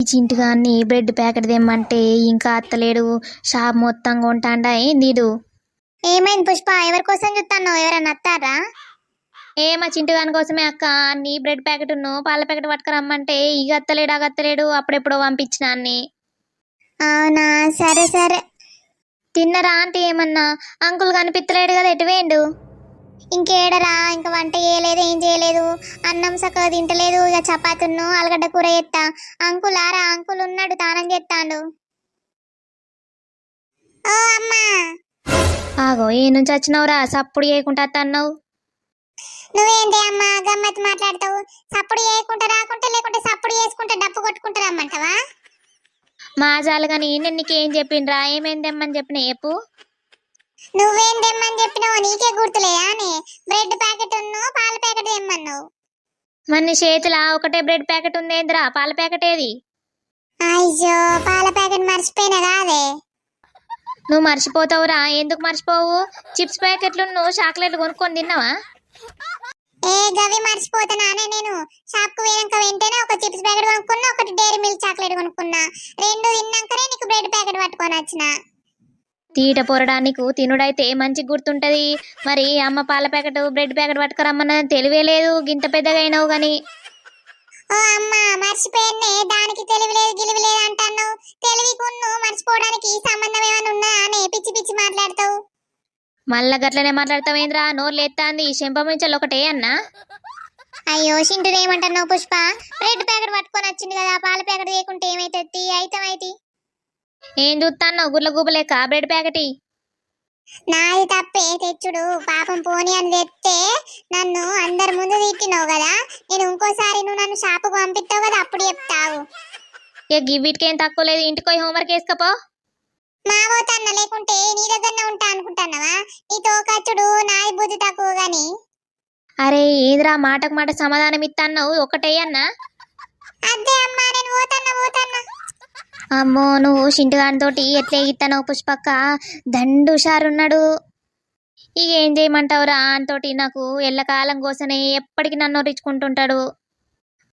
ఈ చింటిగాన్ని bread packet తెమ్మంటే ఇంకా అత్తలేడు. షాప్ మొత్తం కొంటాండా ఏందిడు ఏమైంది పుష్ప? ఎవరి కోసం చూస్తాను ఎవరన్నా అత్తారా? ఏ మా చింటిగాని కోసమే అక్క. అన్ని బ్రెడ్ ప్యాకెట్ పాల ప్యాకెట్ పట్టుకురమ్మంటే ఇక అత్తలేడు అగ అత్తలేడు. అప్పుడెప్పుడో పంపించిన అన్ని. అవునా? సరే సరే. తిన్నరా అంటే ఏమన్నా? అంకుల్ కనిపిత్తలేడు కదా ఎటు వేయండు ఇంకేడరా ఇంకా వంట చేయలేదు ఏం చేయలేదు. అన్నం సక్కగా తింటలేదు ఇక చపాతును ఆలుగడ్డ కూర చేస్తా అంకుల్ ఆరా అంకుల్ ఉన్నాడు తానం చేస్తాడు ఓ అమ్మా! ఆగో ఏ నుంచి వచ్చినావురా? సప్పుడు చేయకుండా అన్నావు నువ్వేంటి అమ్మా గమ్మత్ మాట్లాడతావు? సప్పుడు చేయకుండా రాకుంటే లేకుంటే సప్పుడు చేసుకుంటే డప్పు కొట్టుకుంటా రమ్మంటావా? మాజాలు కానీ నేను నీకేం చెప్పిండ్రా? ఏమైందేమ్మని చెప్పిన చెప్పు. నువ్వేం తెమ్మని చెప్పినావు నీకే గుర్తులేదా అని? బ్రెడ్ ప్యాకెట్ ఉన్ను పాల ప్యాకెట్ తెమ్మన్నావు. మరి నీ చేతిలో ఒకటే బ్రెడ్ ప్యాకెట్ ఉందేంద్రా? పాల ప్యాకెట్ ఏది? అయ్యో పాల ప్యాకెట్ మర్చిపోయినా కాదే. నువ్వు మర్చిపోతావురా. ఎందుకు మర్చిపోవు? చిప్స్ ప్యాకెట్లు నువ్వు చాక్లెట్లు కొనుక్కొని తిన్నావా? ఏ గవి మర్చిపోతున్నానే నేను. షాప్కు పోయినాక వెంటనే ఒక చిప్స్ ప్యాకెట్ కొనుక్కున్నా ఒకటి డైరీ మిల్క్ చాక్లెట్ కొనుక్కున్నా. రెండు తిన్నాకనే నీకు బ్రెడ్ ప్యాకెట్ పట్టుకొని వచ్చిన. తీట పొరడానికి తినుడైతే మంచి గుర్తుంటది? మరి అమ్మ పాల ప్యాకెట్ బ్రెడ్ ప్యాకెట్ పట్టుకురమ్మన్నది తెలివే లేదు గింత పెద్దగా అయినావు గాని. ఓ అమ్మ మర్చిపోయినే దానికి తెలివి లేదు గిలివి లేదు అంటాను తెలివి కొన్ను మర్చిపోవడానికి సంబంధం ఏమైనా ఉందా అని పిచ్చి పిచ్చి మాట్లాడతావు. మళ్ళా గట్లనే మాట్లాడతావేంద్రా? నోరు లేత్తాంది చెంపమించాలి ఒకటే అన్నా. అయ్యో సింటుడు ఏమంటున్నావు పుష్ప? బ్రెడ్ ప్యాకెట్ పట్టుకొని వచ్చింది కదా పాల ప్యాకెట్ చేయకుంటే ఏమైతుంది? అయితమైతి ఏం చూస్తాన్నావు గుర్ల గుబలేక బ్రెడ్ ప్యాకెట్. నాది తప్పే తెచ్చుడు. పాపం పోని అని తెస్తే నన్ను అందరి ముందు తిట్టినావు కదా. నేను ఇంకోసారి నువ్వు నన్ను షాపుకు పంపిస్తావు కదా అప్పుడు చెప్తావు. ఇక గివ్విటికి ఏం తక్కువ లేదు. ఇంటికి పోయి హోంవర్క్ వేసుకపో. మా పోతన్న లేకుంటే నీ దగ్గరనే ఉంటా అనుకుంటున్నావా? నీ తోకచ్చుడు నాది బుద్ధి తక్కువ గాని. అరే ఏదిరా మాటకు మాట సమాధానం ఇస్తాన్నావు ఒకటే అన్నా. అదే అమ్మో నువ్వు షింటుగాడితోటి ఎట్లా ఎగిస్తానవు పుష్పక్క? దండు ఉన్నాడు ఇక ఏం చేయమంటావురా? అంతోటి నాకు ఎల్లకాలం కోసమే ఎప్పటికీ నన్ను రిచ్చుకుంటుంటాడు